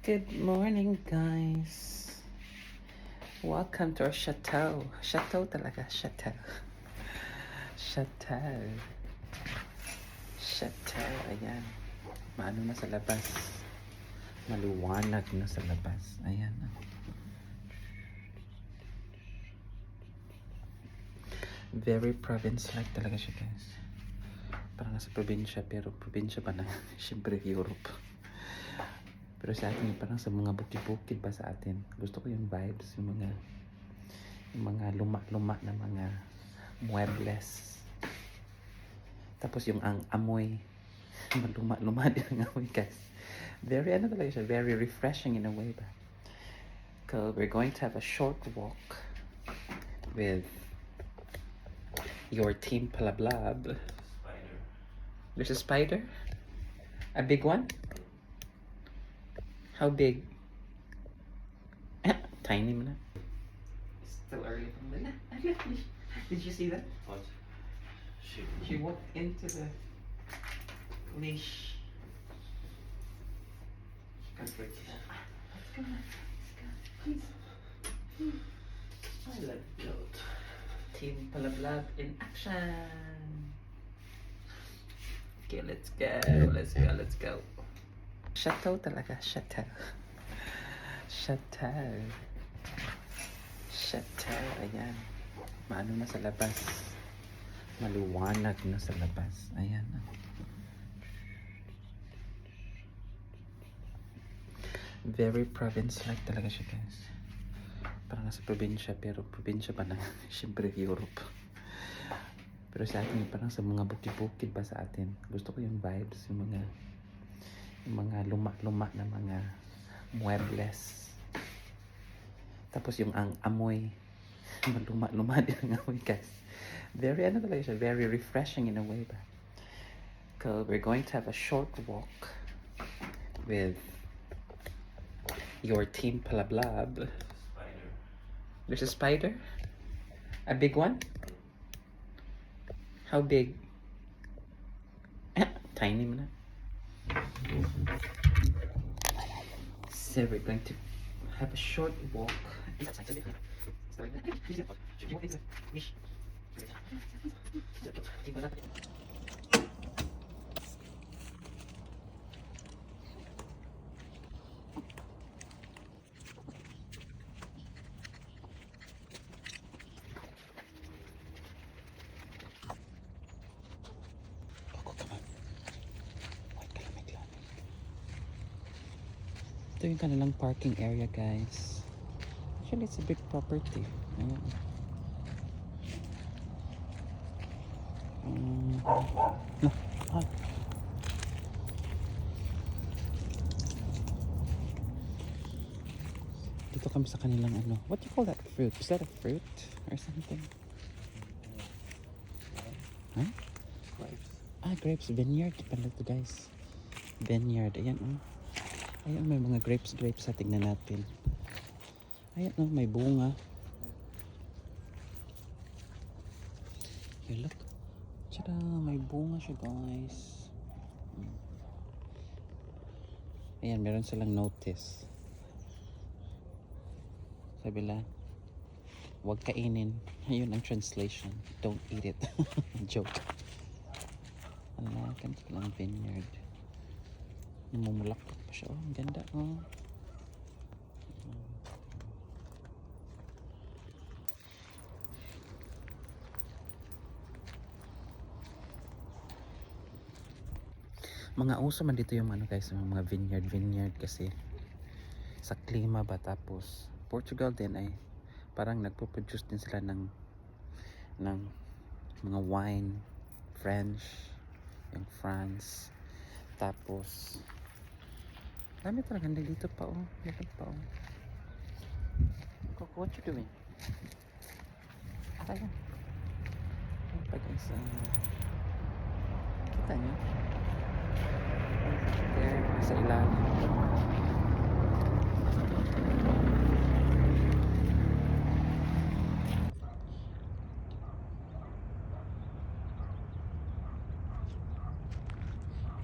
Good morning, guys. Welcome to our chateau. Chateau talaga, chateau. Chateau. Chateau, ayan. Maano na sa labas. Maluwanag na sa labas. Ayan. Very province-like talaga siya, guys. Parang nasa probinsya, pero probinsya pa na. Siyempre, Europe. Pero sa atin, parang sa mga bukid-bukid ba sa atin. Gusto ko yung vibes, yung mga yung mga luma-luma na mga muebles. Tapos yung ang amoy, maluma-luma din ang amoy, guys. Very, ano talaga siya, very refreshing in a way ba. So, we're going to have a short walk with your team Palablab. Spider. There's a spider? A big one? How big? Tiny man. It's still early from the Did you see that? What? Shit. She walked into the leash. Let's go. Let's go. Please. I like goat. Team Palablab in action. Okay, let's go. Let's go. Let's go. Chateau talaga. Chateau. Chateau. Chateau. Ayan. Maano na sa labas. Maluwanag na sa labas. Ayan. Very province-like talaga siya, guys. Parang nasa probinsya, pero probinsya pa na. Siyempre, Europe. Pero sa atin, parang sa mga bukid-bukid ba sa atin. Gusto ko yung vibes, yung mga mga luma-luma na mga muebles. Tapos yung ang amoy, maluma-luma din ang amoy, guys. Very, ano talaga siya, very refreshing in a way ba. So, we're going to have a short walk with your team Palablab. Spider. There's a spider? A big one? How big? Tiny man. So we're going to have a short walk. Ito yung kanilang parking area, guys. Actually, it's a big property. Ayan. Um, no. Ah. Dito kami sa kanilang ano. What do you call that fruit? Is that a fruit or something? Huh? Grapes. Ah, grapes. Vineyard pala ito, guys. Vineyard. Ayan, oh. Ayan, may mga grapes, grapes sa tingnan natin. Ayan, oh, may bunga. Here, look. Tara, may bunga siya, guys. Ayan, meron silang notice. Sabi lang, huwag kainin. Ayun ang translation. Don't eat it. Joke. Ala, ganito lang vineyard. Namumulakot pa siya. Oh, ang ganda. Oh. Mga uso man dito yung ano guys, yung mga vineyard vineyard kasi sa klima ba tapos Portugal din ay parang nagpo-produce din sila ng ng mga wine French yung France tapos dami talaga dito pa oh. Dito pa oh. Coco what you doing? Tara yan Ayan pa guys kita nyo there sa ilalim.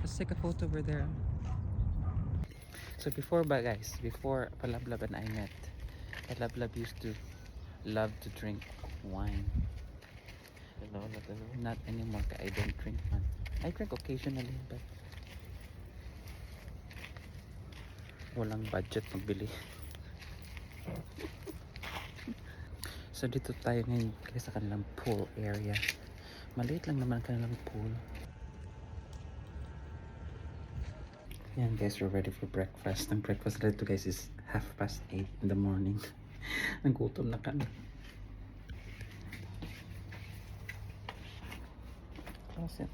Let's take a photo over there. So before ba guys, before Palablab and I met, Palablab used to love to drink wine. No, not anymore. Not anymore, I don't drink man. I drink occasionally, but walang budget magbili. so dito tayo ngayon sa kanilang pool area. Maliit lang naman ang kanilang pool. Yan guys, we're ready for breakfast. Ang breakfast dito guys is half past 8 in the morning. Nagutom na kami. Close it.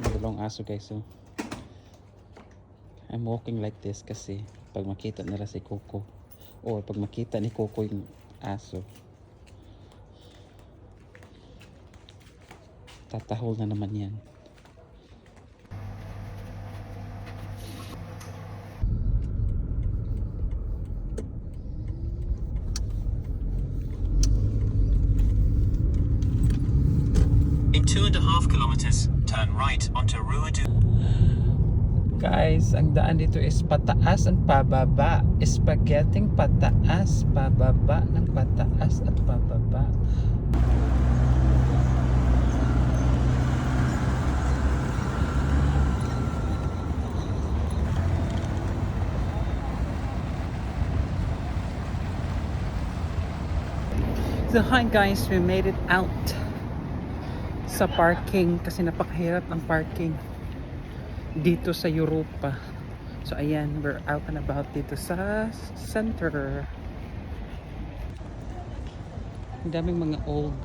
Magulong aso guys so. I'm walking like this kasi pag makita nila si Coco or pag makita ni Coco yung aso tatahol na naman yan. In two and a half kilometers, turn right onto Rua du Guys, ang daan dito is pataas at pababa. Spaghetti pataas, pababa ng pataas at pababa. So hi guys, we made it out sa parking kasi napakahirap ang parking dito sa Europa. So ayan, we're out and about dito sa center. Ang daming mga old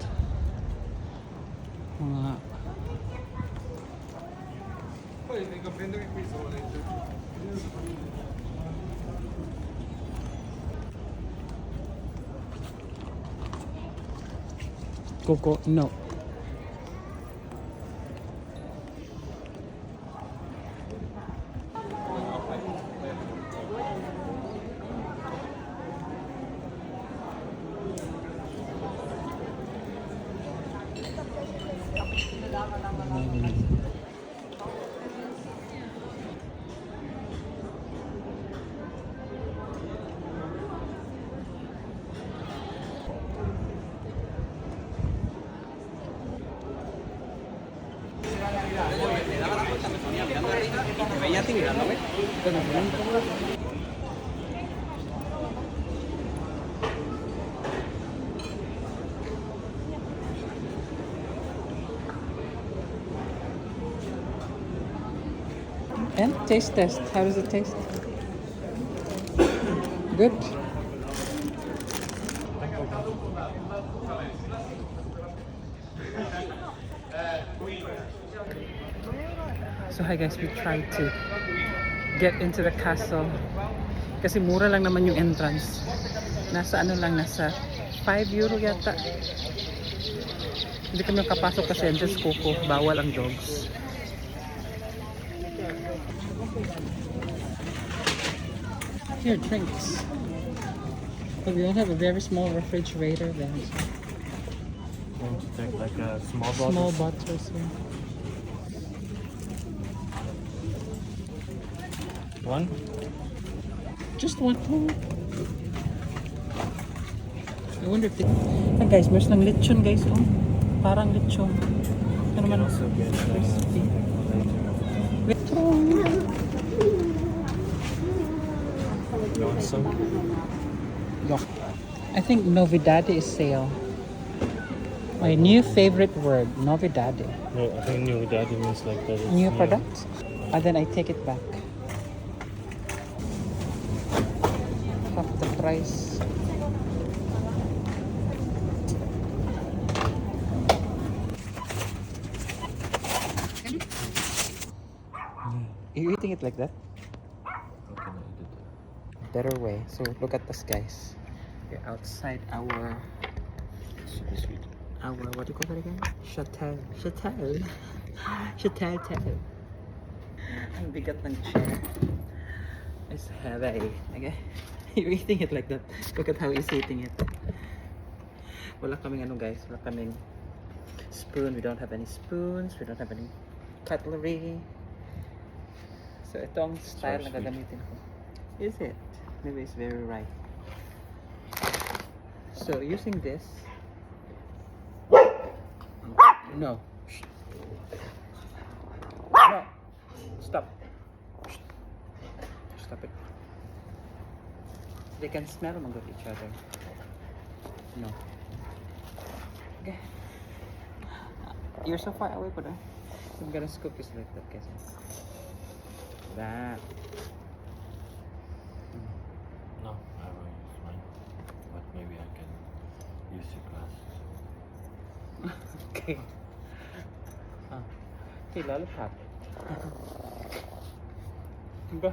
mga Coco, no. And taste test. How does it taste? Good. So hi guys, we tried to get into the castle. Kasi mura lang naman yung entrance. Nasa ano lang, nasa 5 euro yata. Hindi kami makapasok kasi entrance kuko. Bawal ang dogs. Here, drinks. But we don't have a very small refrigerator then. Want to take like a small bottle? Small bottles here. One? Just one. I wonder if they... Ah, guys, meron ng lechon guys. Oh, parang lechon. Ano You naman? can also get uh, Crispy. Later. Lechon. You want some? Look. I think novidade is sale. My new favorite word, novidade. No, I think new means like that. New product? And then I take it back. Half the price. You eating it like that? How can I do that? Better way. So look at us guys. We're outside our Super sweet. our what do you call that again? Chateau. Chateau. Chateau. Chateau. Ang bigat ng chair. It's heavy. Okay? You're eating it like that. Look at how he's eating it. Wala kaming ano guys. Wala kaming spoon. We don't have any spoons. We don't have any cutlery. So ito ang style na gagamitin ko. Is it? Maybe it's very right. So using this. No. No. Stop. Stop it. They can smell among each other. No. Okay. You're so far away, but I'm gonna scoop this like that, guys. That. No, I will use mine. But maybe I can use your glasses. Okay. Ah. Okay, lollipop. Diba?